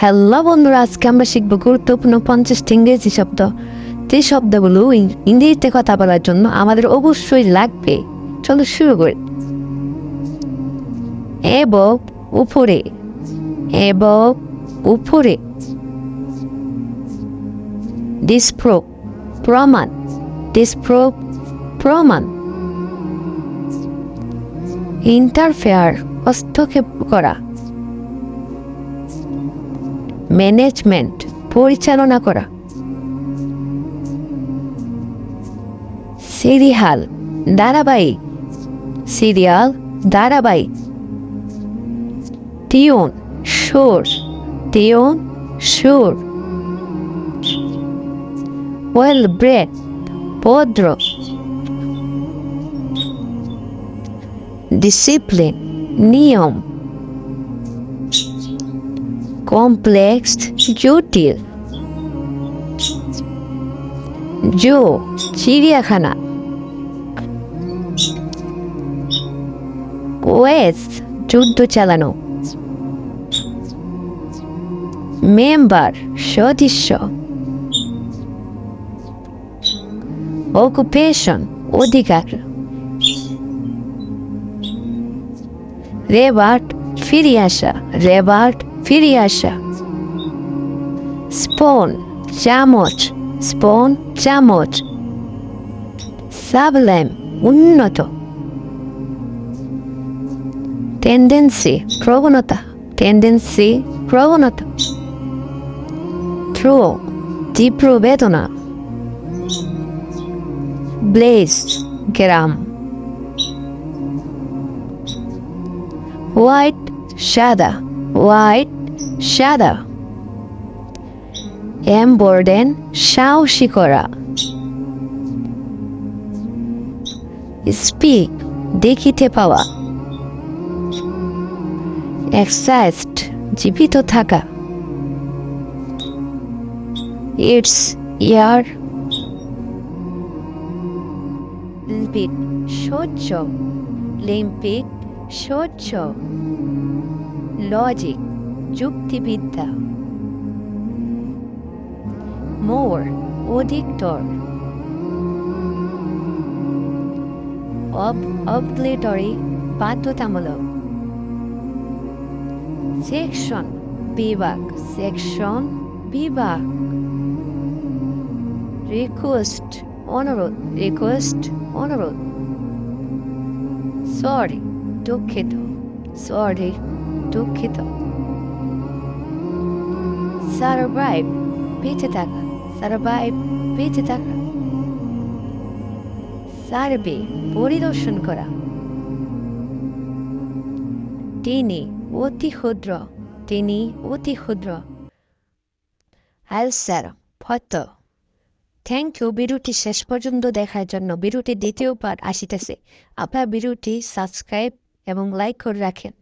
Hello বন্ধুরা, আজকে আমরা শিখব গুরুত্বপূর্ণ পঞ্চাশটি ইংরেজি শব্দ। যে শব্দগুলো ইংরেজিতে কথা বলার জন্য আমাদের অবশ্যই লাগবে। চলো শুরু করি। এব উপরে। এব উপরে। ডিসপ্রো প্রমাণ। ডিসপ্রো প্রমাণ। ইন্টারফেয়ার হস্তক্ষেপ করা। ম্যানেজমেন্ট পরিচালনা করা। সিরিয়াল, ধারাবাহিক। সিরিয়াল, ধারাবাহিক। টিউন, সুর। টিউন, সুর। ওয়েল ব্রেড ভদ্র। ডিসিপ্লিন, নিয়ম। কমপ্লেক্স জটিল। জো, চিড়িয়াখানা। ওয়েস যুদ্ধ চালানো। মেম্বার, সদস্য। অকুপেশন, অধিকার। রেবার্ট ফিরে আসা। রেবার্ট ফিরে আসা। স্পোন, চামচ স্পোন, চামচ। সাবলেম, উন্নত। টেন্ডেন্সি, প্রবণতা। টেন্ডেন্সি, প্রবণতা। থ্রো, তীব্র বেদনা। ব্লেজ গ্রাম। হোয়াইট, সাদা। হোয়াইট সাদা এমবোর্ডেন সাহসী করা স্পিক দেখিতে পাওয়া। এক্সাইস্ট জীবিত থাকা। ইটস ইয়ার লিম্পিড সহ্য। লিম্পিড সহ্য। লজিক যুক্তিবিদ্যা। মোর, অধিকতর। অব অবলিটরি বাধ্যতামূলক। সেকশন, বিভাগ। সেকশন, বিভাগ। রিকোয়েস্ট, অনুরোধ। রিকোয়েস্ট, অনুরোধ। সরি, দুঃখিত। সরি, দুঃখিত। সারভাইভ বেঁচে থাকা সারভাইভ বেঁচে থাকা সার্ভে পরিদর্শন করা তিনি অতি ক্ষুদ্র তিনি অতি ক্ষুদ্র আলসার ফত থ্যাংক ইউ ভিডিওটি শেষ পর্যন্ত দেখার জন্য ভিডিওটি দ্বিতীয় পার্ট আসিতেছে আপনার ভিডিওটি সাবস্ক্রাইব এবং লাইক করে রাখেন